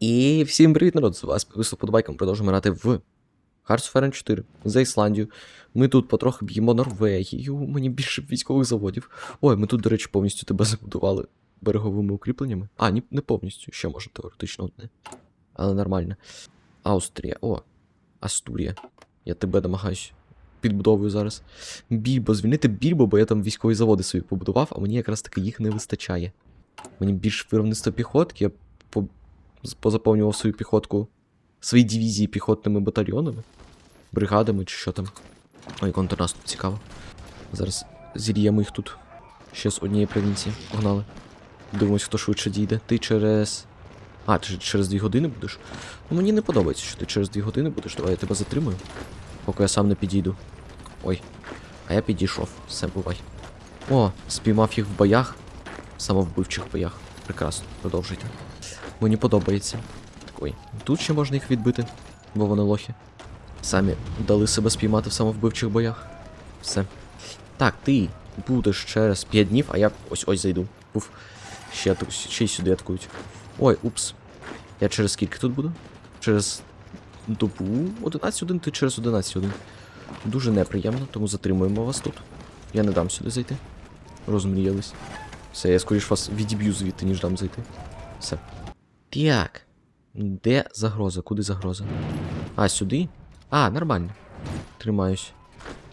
І всім привіт, народ! З вас вислов подобайком. Продовжуємо грати в Hearts of Iron 4 за Ісландію. Ми тут потрохи б'ємо Норвегію, мені більше військових заводів. Ой, ми тут, до речі, повністю тебе забудували береговими укріпленнями. А, ні, не повністю, ще може теоретично одне. Але нормально. Австрія. О, Астурія. Я тебе намагаюсь. Підбудовую зараз. Більбо, звільнити Більбо, бо я там військові заводи собі побудував, а мені якраз таки їх не вистачає. Мені більш виробництво піхотки, я позаповнював свою піхотку, свої дивізії піхотними батальйонами, бригадами чи що там. Ой, контрнаступ цікаво. Зараз зільємо їх тут. Ще з однієї провінції. Погнали. Дивимось, хто швидше дійде. Ти через. А, ти через дві години будеш? Ну мені не подобається, що ти через дві години будеш. Давай я тебе затримую. Поки я сам не підійду. Ой. А я підійшов. Все, бувай. О, спіймав їх в боях. Самовбивчих боях. Прекрасно, продовжуйте. Мені подобається. Ой, тут ще можна їх відбити, бо вони лохи. Самі дали себе спіймати в самовбивчих боях. Все. Так, ти будеш через 5 днів, а я ось ось зайду. Уф. Ще, ще й сюди атакують. Ой, упс. Я через скільки тут буду? Через добу 11 один, ти через 11 один. Дуже неприємно, тому затримуємо вас тут. Я не дам сюди зайти. Розмріялись. Все, я скоріш вас відіб'ю звідти, ніж дам зайти. Все. Так. Де загроза? Куди загроза? А, сюди? А, нормально. Тримаюсь.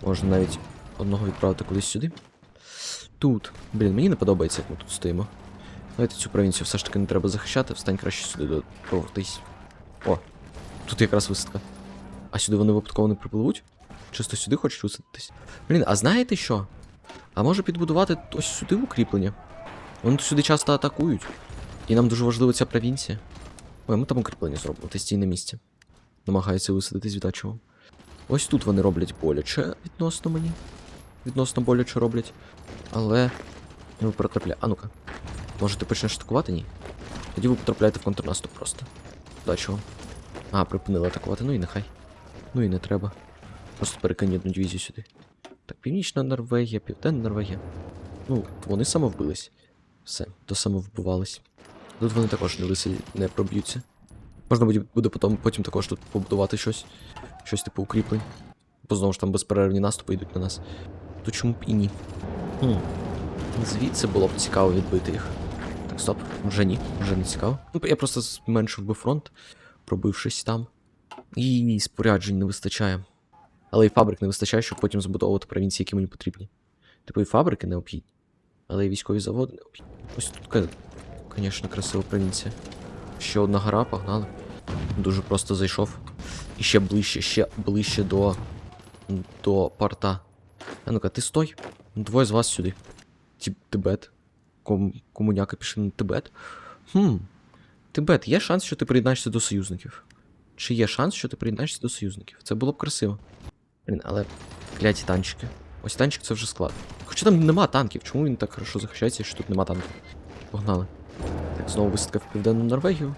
Можна навіть одного відправити кудись сюди. Тут. Блін, мені не подобається, як ми тут стоїмо. Давайте цю провінцію все ж таки не треба захищати, встань краще сюди проводись. О, тут якраз висадка. А сюди вони випадково не припливуть? Чисто сюди хочуть висадитись? Блін, а знаєте що? А може підбудувати ось сюди укріплення? Вони сюди часто атакують. І нам дуже важлива ця провінція. Ой, ми там укріплення зробимо, постійне місце. Намагаються висадитись віддачу. Ось тут вони роблять боляче відносно мені. Відносно боляче роблять. Але. Ви потрапляєте. А ну-ка. Може ти почнеш атакувати? Ні. Тоді ви потрапляєте в контрнаступ просто. Вам. А, припинили атакувати, ну і нехай. Ну і не треба. Просто перекинь одну дивізію сюди. Так, північна Норвегія, південна Норвегія. Ну, вони самовбились. Все, то самовбивались. Тут вони також не висадять, не проб'ються. Можна буде, буде потім, потім також тут побудувати щось. Щось типу укріплень. Бо знову ж там безперервні наступи йдуть на нас. То чому б і ні? Хм. Звідси було б цікаво відбити їх. Так, стоп, вже ні, вже не цікаво. Ну, я просто зменшив би фронт, пробившись там. І споряджень не вистачає. Але і фабрик не вистачає, щоб потім збудовувати провінції, які мені потрібні. Типу і фабрики необхідні. Але і військові заводи необхідні. Ось тут, звісно, красива провінція. Ще одна гора, погнали. Дуже просто зайшов. І ще ближче, ще ближче до. до порта. А ну-ка, ти стой. Двоє з вас сюди. Ті, Тибет. Ком, комуняка пішли на Тибет. Хм. Тибет, є шанс, що ти приєднаєшся до союзників? Чи є шанс, що ти приєднаєшся до союзників? Це було б красиво. Блін, але кляті танчики. Ось танчик це вже склад. Хоча там нема танків. Чому він так хорошо захищається, що тут нема танків? Погнали. Так, знову висадка в південну Норвегію.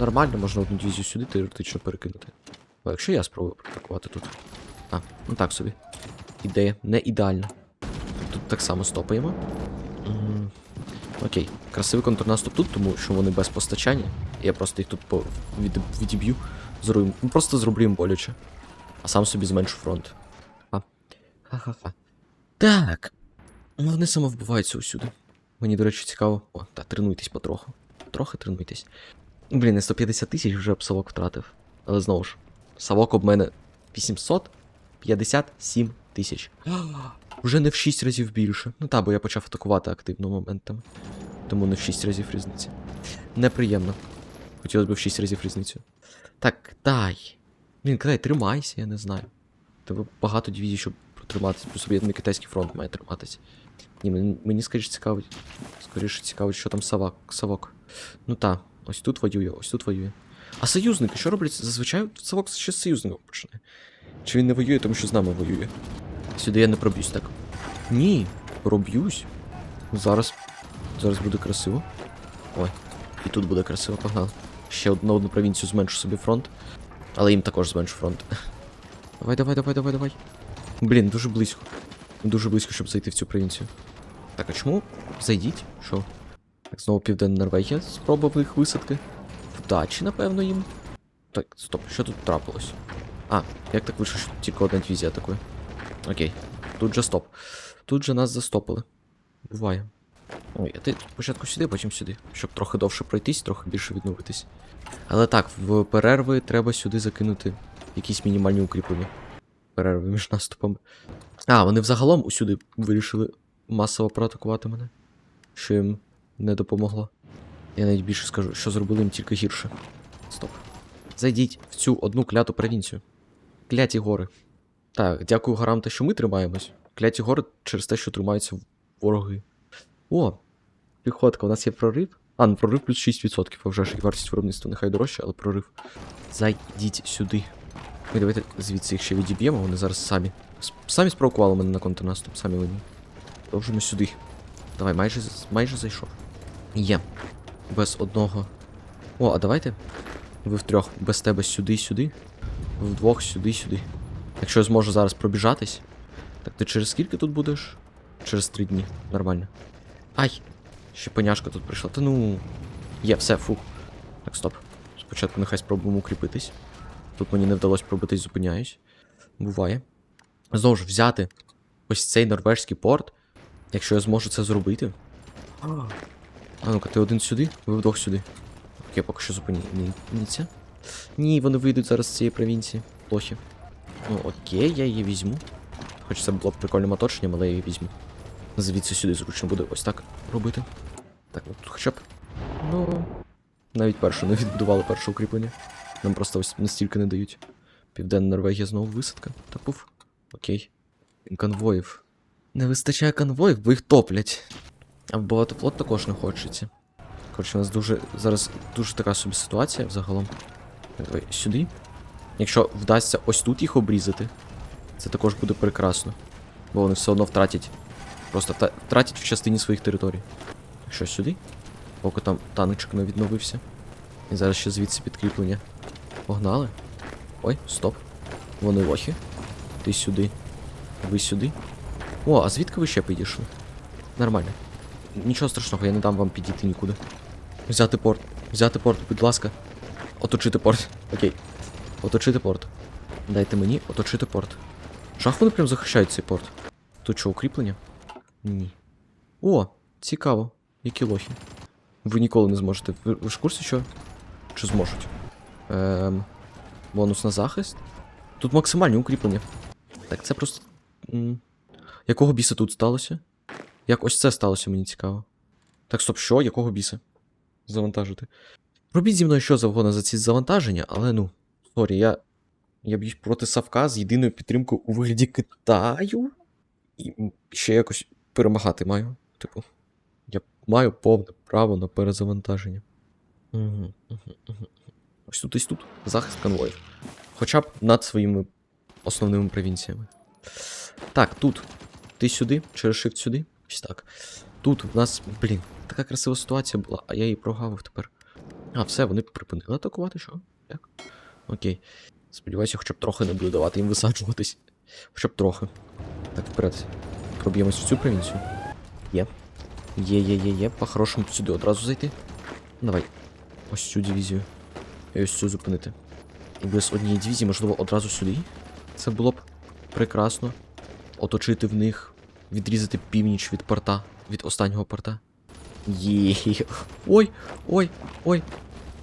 Нормально, можна одну дивізію сюди теоретично перекинути. А якщо я спробую проатакувати тут. А, ну так собі. Ідея не ідеальна. Тут так само стопаємо. М, Окей, красивий контрнаступ тут, тому що вони без постачання. Я просто їх тут по... від... відіб'ю. Зрую. Ну, просто зроблю їм боляче. А сам собі зменшу фронт. Ха-ха-ха. Так. Вони самовбиваються усюди. Мені, до речі, цікаво. О, та тренуйтесь потроху. Трохи тренуйтесь. Блін, я 150 тисяч вже б совок втратив. Але знову ж, совок об мене 857 тисяч. Вже не в 6 разів більше. Ну та, бо я почав атакувати активно моментами. Тому не в 6 разів різниця. Неприємно. Хотілося б в 6 разів різницю. Так, дай. Блін, кидай, тримайся, я не знаю. Тебе багато дивізій, щоб протриматися. Плюс об'єднаний китайський фронт має триматися. Ні, мені, скоріше цікавить. Скоріше цікавить, що там совок. совок. Ну та, ось тут воює, ось тут воює. А союзники, що роблять? Зазвичай совок ще з союзником почне. Чи він не воює, тому що з нами воює? Сюди я не проб'юсь так. Ні, проб'юсь. Зараз. Зараз буде красиво. Ой, і тут буде красиво, погнали. Ще одну одну провінцію зменшу собі фронт. Але їм також зменшу фронт. Давай, давай, давай, давай, давай. Блін, дуже близько. Дуже близько, щоб зайти в цю провінцію. Так, а чому? Зайдіть? Що? Так, знову південна Норвегія спробував їх висадки. вдачі, напевно, їм. Так, стоп, що тут трапилось? А, як так вийшло, що тільки одна дивізія атакує? Окей. Тут же стоп. Тут же нас застопили. Буває. Ой, а ти спочатку сюди, потім сюди, щоб трохи довше пройтись, трохи більше відновитись. Але так, в перерви треба сюди закинути якісь мінімальні укріплення. Перерви між наступами. А, вони взагалом усюди вирішили масово проатакувати мене. Що їм не допомогло. Я навіть більше скажу, що зробили їм тільки гірше. Стоп. Зайдіть в цю одну кляту провінцію. Кляті гори. Так, дякую горам те, що ми тримаємось. Кляті гори через те, що тримаються вороги. О, піхотка, у нас є прорив. А, ну прорив плюс 6%, а вже ж вартість виробництва нехай дорожча, але прорив. Зайдіть сюди. Ми давайте звідси їх ще відіб'ємо, вони зараз самі. Самі спровокували мене на контрнаступ, самі винні. Продовжимо сюди. Давай, майже, майже зайшов. Є. Без одного. О, а давайте. Ви втрьох, без тебе сюди, сюди. Ви вдвох сюди, сюди. Якщо я зможу зараз пробіжатись. Так ти через скільки тут будеш? Через три дні. Нормально. Ай! Ще поняшка тут прийшла. Та ну. Є, все, фу. Так, стоп. Спочатку нехай спробуємо укріпитись. Тут мені не вдалося пробитись, зупиняюсь. Буває. Знову ж взяти ось цей норвежський порт. Якщо я зможу це зробити. А ну-ка, ти один сюди, ви вдвох сюди. Окей, поки що зупиніться. Ні, вони вийдуть зараз з цієї провінції. Плохі. Ну окей, я її візьму. Хоч це було б прикольним оточенням, але я її візьму. Звідси сюди зручно буде ось так робити. Так, ну тут хоча б. Ну. Навіть першу не відбудували перше укріплення. Нам просто ось настільки не дають. Південна Норвегія знову висадка. Та пуф. Окей. Конвоїв. Не вистачає конвоїв, бо їх топлять. А вбивати флот також не хочеться. Коротше, у нас дуже зараз дуже така собі ситуація взагалом. Давай сюди. Якщо вдасться ось тут їх обрізати, це також буде прекрасно. Бо вони все одно втратять. Просто втратять в частині своїх територій. Якщо сюди, поки там танчик не відновився. І зараз ще звідси підкріплення. Погнали. Ой, стоп. Вони лохи. Ти сюди. Ви сюди. О, а звідки ви ще підійшли? Нормально. Нічого страшного, я не дам вам підійти нікуди. Взяти порт. Взяти порт, будь ласка. Оточити порт. Окей. Оточити порт. Дайте мені оточити порт. Жах вони прям захищають цей порт. Тут що, укріплення? Ні. О, цікаво. Які лохи. Ви ніколи не зможете. Ви, ви ж в курсі, що? Чи зможуть? Ем, бонус на захист. Тут максимальні укріплення. Так, це просто. м, Якого біса тут сталося? Як ось це сталося, мені цікаво. Так, стоп, що? Якого біса? Завантажити. Робіть зі мною що завгодно за ці завантаження, але ну, сорі, я. Я б'юсь проти Савка з єдиною підтримкою у вигляді Китаю. І ще якось перемагати маю. Типу, я маю повне право на перезавантаження. Угу, угу, угу. Ось тут ось тут. Захист конвоїв. Хоча б над своїми основними провінціями. Так, тут. Ти сюди, через shift сюди. Ось так. Тут у нас, блін, така красива ситуація була, а я її прогавив тепер. А, все, вони припинили атакувати, що? Як? Окей. Сподіваюся, хоча б трохи не буду давати їм висаджуватись. Хоча б трохи. Так, вперед. Проб'ємось в цю провінцію. Є. Є, є, є, є. По-хорошому сюди одразу зайти. Давай. Ось цю дивізію. І ось цю зупинити. І без однієї дивізії, можливо, одразу сюди. Це було б прекрасно. Оточити в них, відрізати північ від порта, від останнього порта. Є. Ой, ой, ой.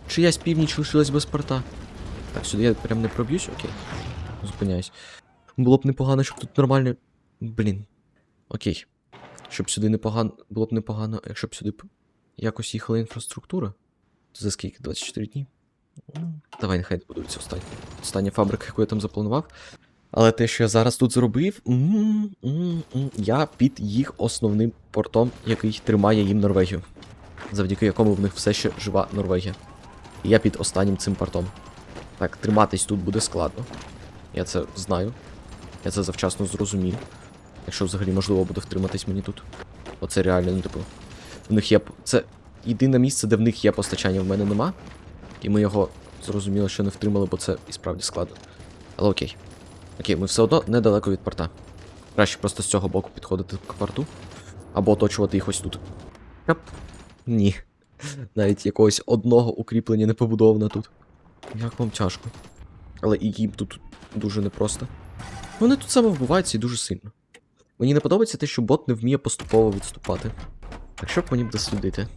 Чиясь північ лишилась без порта. Так, сюди я прям не проб'юсь, окей. Зупиняюсь. Було б непогано, щоб тут нормально. Блін. Окей. Щоб сюди непогано. Було б непогано, якщо б сюди якось їхала інфраструктура. За скільки? 24 дні? Давай, нехай будується остання. Остання фабрика, яку я там запланував. Але те, що я зараз тут зробив, я під їх основним портом, який тримає їм Норвегію. Завдяки якому в них все ще жива Норвегія. І я під останнім цим портом. Так, триматись тут буде складно. Я це знаю. Я це завчасно зрозумів. Якщо взагалі можливо буде втриматись мені тут. Оце реально, ну типу. В них є. Це єдине місце, де в них є постачання, в мене нема. І ми його зрозуміло, що не втримали, бо це і справді складно. Але окей. Окей, ми все одно недалеко від порта. Краще просто з цього боку підходити к порту. Або оточувати їх ось тут. Оп. Ні. Навіть якогось одного укріплення не побудовано тут. Як вам тяжко. Але і їм тут дуже непросто. Вони тут саме вбиваються і дуже сильно. Мені не подобається те, що бот не вміє поступово відступати. Так що б мені б дослідити?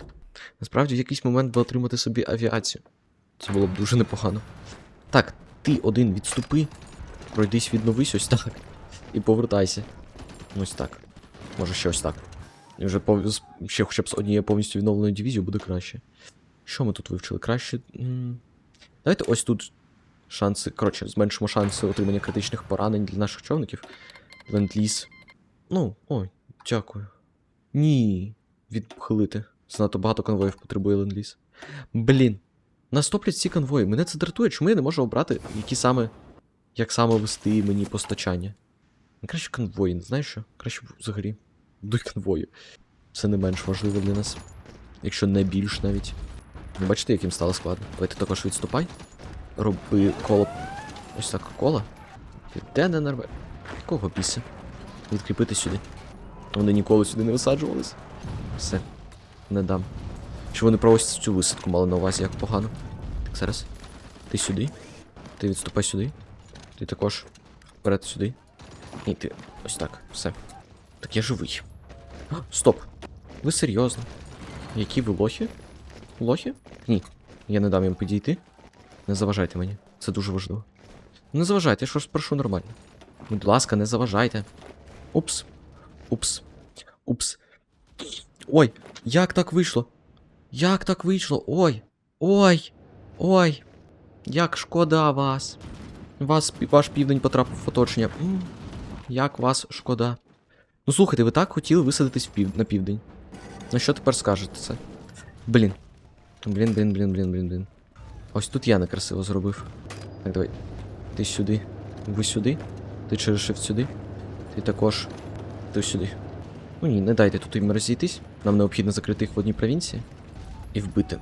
Насправді, в якийсь момент би отримати собі авіацію. Це було б дуже непогано. Так, ти один відступи, пройдись, відновись ось так. І повертайся. Ось так. Може ще ось так. І вже пов... ще хоча б з однією повністю відновленою дивізією буде краще. Що ми тут вивчили? Краще. Давайте ось тут шанси. Коротше, зменшимо шанси отримання критичних поранень для наших човників. Ленд-ліз. Ну, ой, дякую. Ні. Відхилити. Занадто багато конвоїв потребує ленд-ліз. Блін. Нас топлять ці конвої. Мене це дратує, чому я не можу обрати, які саме. Як саме вести мені постачання. Ну, Краще конвої, не знаєш що? Краще взагалі. Будуть конвої. Це не менш важливо для нас. Якщо не більш навіть. Ви бачите, яким стало складно. Давайте також відступай. Роби коло. Ось так коло. Де не нарве. Кого біса? Відкріпити сюди. Вони ніколи сюди не висаджувались. Все. Не дам. Чи вони про цю висадку мали на увазі, як погано. Так, зараз. Ти сюди. Ти відступай сюди. Ти також вперед сюди. І ти ось так. Все. Так я живий. А, Стоп. Ви серйозно? Які ви лохи? Лохи? Ні. Я не дам їм підійти. Не заважайте мені. Це дуже важливо. Не заважайте, я ж прошу нормально. Будь ласка, не заважайте. Упс. Упс. Упс. Ой, як так вийшло? Як так вийшло? Ой. Ой. Ой. Як шкода вас. Вас, ваш південь потрапив в оточення. Як вас шкода. Ну слухайте, ви так хотіли висадитись в пів... на південь. Ну що тепер скажете це? Блін. Блін, блін, блін, блін, блін, блін. Ось тут я некрасиво зробив. Так, давай. Ти сюди. Ви сюди. Ти черешив сюди. Ти також. Ти сюди. Ну ні, не дайте тут їм розійтись. Нам необхідно закрити їх в одній провінції. І вбити.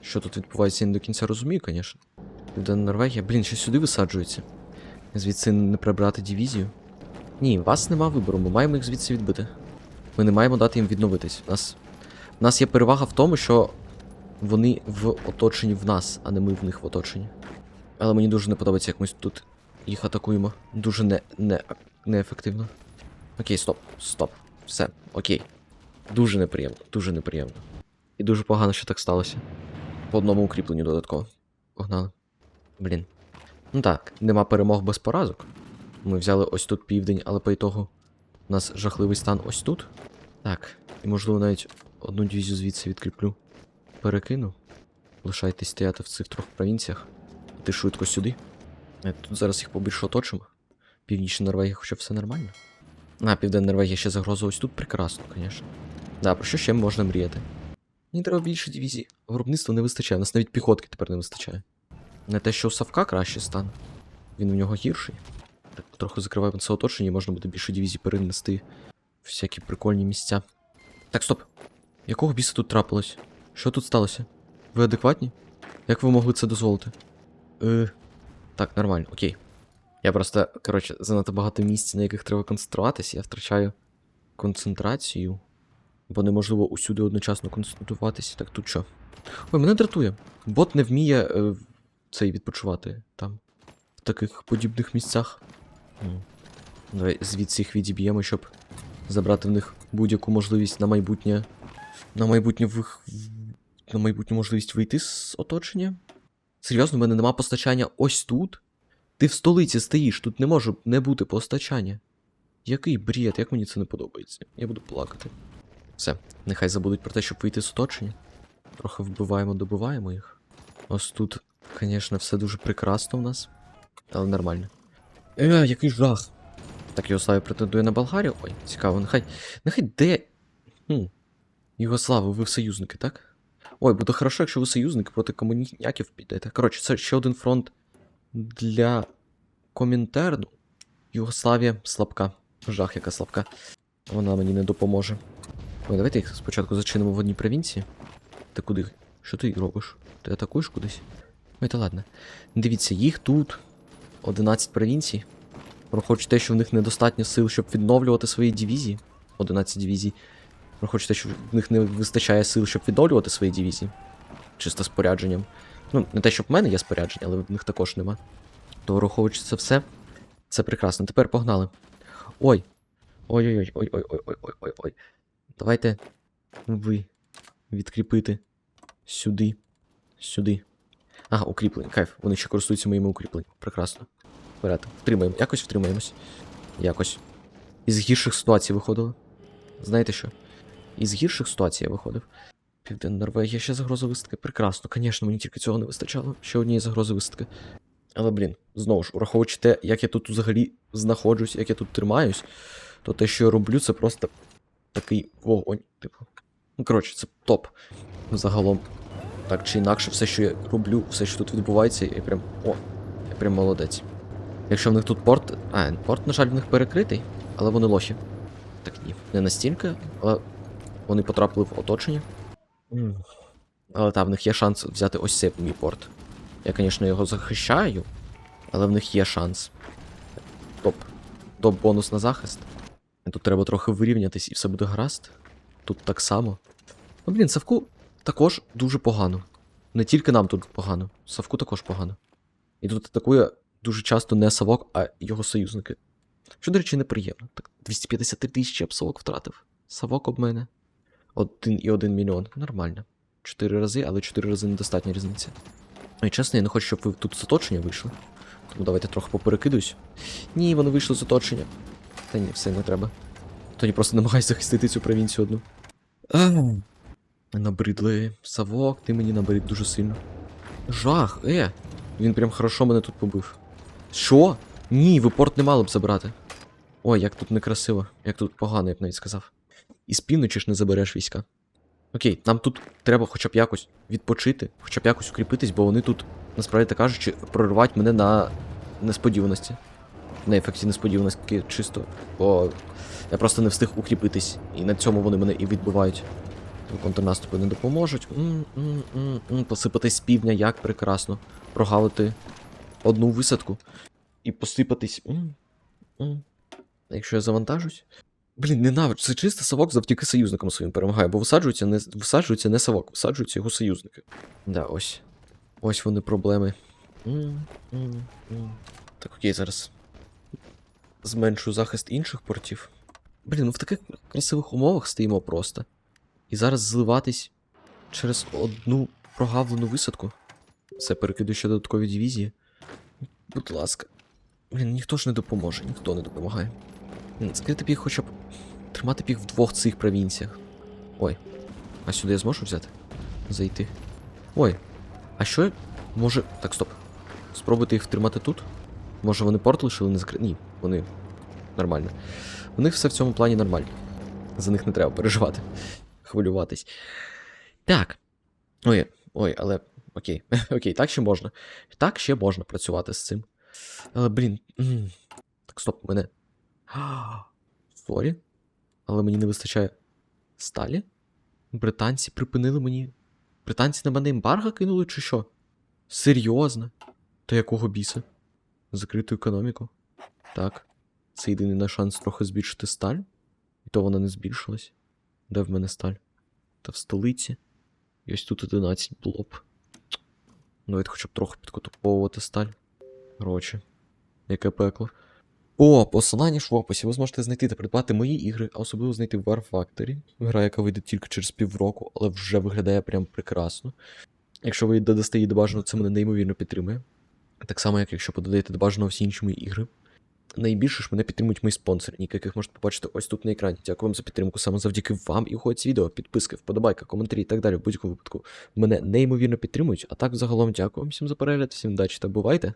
Що тут відбувається, я не до кінця розумію, звісно. Південна Норвегія, блін, що сюди висаджується. Звідси не прибрати дивізію. Ні, у вас нема вибору, ми маємо їх звідси відбити. Ми не маємо дати їм відновитись. У нас, у нас є перевага в тому, що вони в оточенні в нас, а не ми в них в оточенні. Але мені дуже не подобається, як ми тут їх атакуємо. Дуже не, не, неефективно. Окей, стоп, стоп. Все, окей. Дуже неприємно, дуже неприємно. І дуже погано, що так сталося. По одному укріпленню додатково. Погнали. Блін. Ну так, нема перемог без поразок. Ми взяли ось тут південь, але по ітогу у нас жахливий стан ось тут. Так, і можливо навіть одну дивізію звідси відкріплю. Перекину. Лишайтесь стояти в цих трьох провінціях. Ти швидко сюди. Е, Тут зараз їх побільше оточимо. Північна Норвегія, хоча все нормально. А, Південна Норвегія ще загроза ось тут прекрасно, звісно. Да, про що ще можна мріяти? Мені треба більше дивізій. Виробництва не вистачає, у нас навіть піхотки тепер не вистачає. Не те, що у Савка краще стан. Він у нього гірший. Так, трохи закриваємо це оточення, і можна буде більше дивізій перенести всякі прикольні місця. Так, стоп. Якого біса тут трапилось? Що тут сталося? Ви адекватні? Як ви могли це дозволити? Е. Так, нормально, окей. Я просто, коротше, занадто багато місць, на яких треба концентруватися, я втрачаю концентрацію. Бо неможливо усюди одночасно концентруватися. Так тут що? Ой, мене дратує. Бот не вміє е, цей відпочивати там, в таких подібних місцях. М. Давай звідси їх відіб'ємо, щоб забрати в них будь-яку можливість на майбутнє. На майбутнє вих... на майбутню можливість вийти з оточення. Серйозно, в мене нема постачання ось тут. Ти в столиці стоїш, тут не може не бути постачання. Який бред, як мені це не подобається. Я буду плакати. Все, нехай забудуть про те, щоб вийти з оточення. Трохи вбиваємо, добиваємо їх. Ось тут, звісно, все дуже прекрасно в нас. Але нормально. Е, який жах. Так, Югославія претендує на Болгарію. Ой, цікаво, нехай. Нехай де. Хм. Югослави, ви союзники, так? Ой, буде хорошо, якщо ви союзники проти комуняків підете. Коротше, це ще один фронт для Комінтерну. Югославія слабка. Жах, яка слабка. Вона мені не допоможе. Ой, давайте їх спочатку зачинимо в одній провінції. Ти куди? Що ти робиш? Ти атакуєш кудись? Ой, та ладно. Дивіться, їх тут 11 провінцій. Враховуючи те, що в них недостатньо сил, щоб відновлювати свої дивізії. 11 дивізій. Враховуючи те, що в них не вистачає сил, щоб відновлювати свої дивізії. Чисто спорядженням. Ну, не те, щоб в мене є спорядження, але в них також нема. То враховуючи це все, це прекрасно. Тепер погнали. Ой. Ой-ой-ой, ой-ой-ой-ой-ой-ой. Давайте ви відкріпити сюди. Сюди. Ага, укріплення. Кайф. Вони ще користуються моїми укріпленнями. Прекрасно. Вперед. Втримаємо. Якось втримаємось. Якось. Із гірших ситуацій виходили. Знаєте що? Із гірших ситуацій я виходив. Південна Норвегія, ще загроза висадки. Прекрасно, звісно, мені тільки цього не вистачало. Ще однієї загрози висадки. Але, блін, знову ж, враховуючи те, як я тут взагалі знаходжусь, як я тут тримаюсь, то те, що я роблю, це просто такий вогонь. Типу. Ну, коротше, це топ. Загалом. Так чи інакше, все, що я роблю, все, що тут відбувається, я прям. О, я прям молодець. Якщо в них тут порт. А, порт, на жаль, в них перекритий, але вони лохи. Так ні, не настільки, але вони потрапили в оточення. Але так, в них є шанс взяти ось цей мій порт. Я, звісно, його захищаю, але в них є шанс. Топ. Топ бонус на захист. Тут треба трохи вирівнятись і все буде гаразд. Тут так само. Ну, блін, Савку також дуже погано. Не тільки нам тут погано, Савку також погано. І тут атакує дуже часто не Савок, а його союзники. Що, до речі, неприємно. Так, 253 тисячі я б Савок втратив. Савок об мене. Один і один мільйон. Нормально. Чотири рази, але чотири рази недостатня різниця. Ну і чесно, я не хочу, щоб ви тут з оточення вийшли. Тому давайте трохи поперекидуюсь. Ні, вони вийшли з оточення. Та ні, все не треба. Тоді просто намагаюся захистити цю провінцію одну. Набридли. Савок, ти мені набрид дуже сильно. Жах, е. Він прям хорошо мене тут побив. Що? Ні, ви порт не мали б забрати. Ой, як тут некрасиво, як тут погано, я б навіть сказав. І з півночі ж не забереш війська. Окей, нам тут треба хоча б якось відпочити, хоча б якось укріпитись, бо вони тут, насправді так кажучи, проривають мене на несподіваності. На ефекті несподіваності чисто, бо я просто не встиг укріпитись, і на цьому вони мене і відбивають. Контрнаступи не допоможуть. М-м-м-м. Посипатись з півдня, як прекрасно. Прогалити одну висадку і посипатись. М-м. А Якщо я завантажусь. Блін, ненавиджу. Це чисто совок завдяки союзникам своїм перемагає, бо висаджується не, висаджується не совок, висаджуються його союзники. Да, ось. Ось вони проблеми. М-м-м. Так, окей, зараз. Зменшу захист інших портів. Блін, ну в таких красивих умовах стоїмо просто. І зараз зливатись через одну прогавлену висадку. Все, перекидаю ще додаткові дивізії. Будь ласка. Блін, ніхто ж не допоможе, ніхто не допомагає. Закрити їх хоча б. Тримати їх в двох цих провінціях. Ой. А сюди я зможу взяти? Зайти. Ой. А що? Може. Так, стоп. Спробуйте їх втримати тут. Може вони порт лишили не закрити. Ні, вони нормально. У них все в цьому плані нормально. За них не треба переживати. Хвилюватись. Так. Ой, ой, але. Окей. Окей, так ще можна. Так ще можна працювати з цим. Але, блін. Так, стоп, мене. Сорі. Але мені не вистачає сталі? Британці припинили мені. Британці на мене ембарго кинули, чи що? Серйозно? Та якого біса? Закриту економіку? Так. Це єдиний наш шанс трохи збільшити сталь. І то вона не збільшилась. Де в мене сталь? Та в столиці. І ось тут 11 було б. Навіть хоча б трохи підкотуповувати сталь. Коротше, яке пекло. О, посилання ж в описі. Ви зможете знайти та придбати мої ігри, а особливо знайти War Factory. Гра, яка вийде тільки через півроку, але вже виглядає прям прекрасно. Якщо ви додасте її до бажаного, це мене неймовірно підтримує. Так само, як якщо подадаєте до бажаного всі інші мої ігри. Найбільше ж мене підтримують мої спонсори, яких можете побачити ось тут на екрані. Дякую вам за підтримку. Саме завдяки вам і уходять відео, підписки, вподобайка, коментарі і так далі. В будь-якому випадку мене неймовірно підтримують. А так, загалом, дякую вам всім за перегляд, всім удачі та бувайте!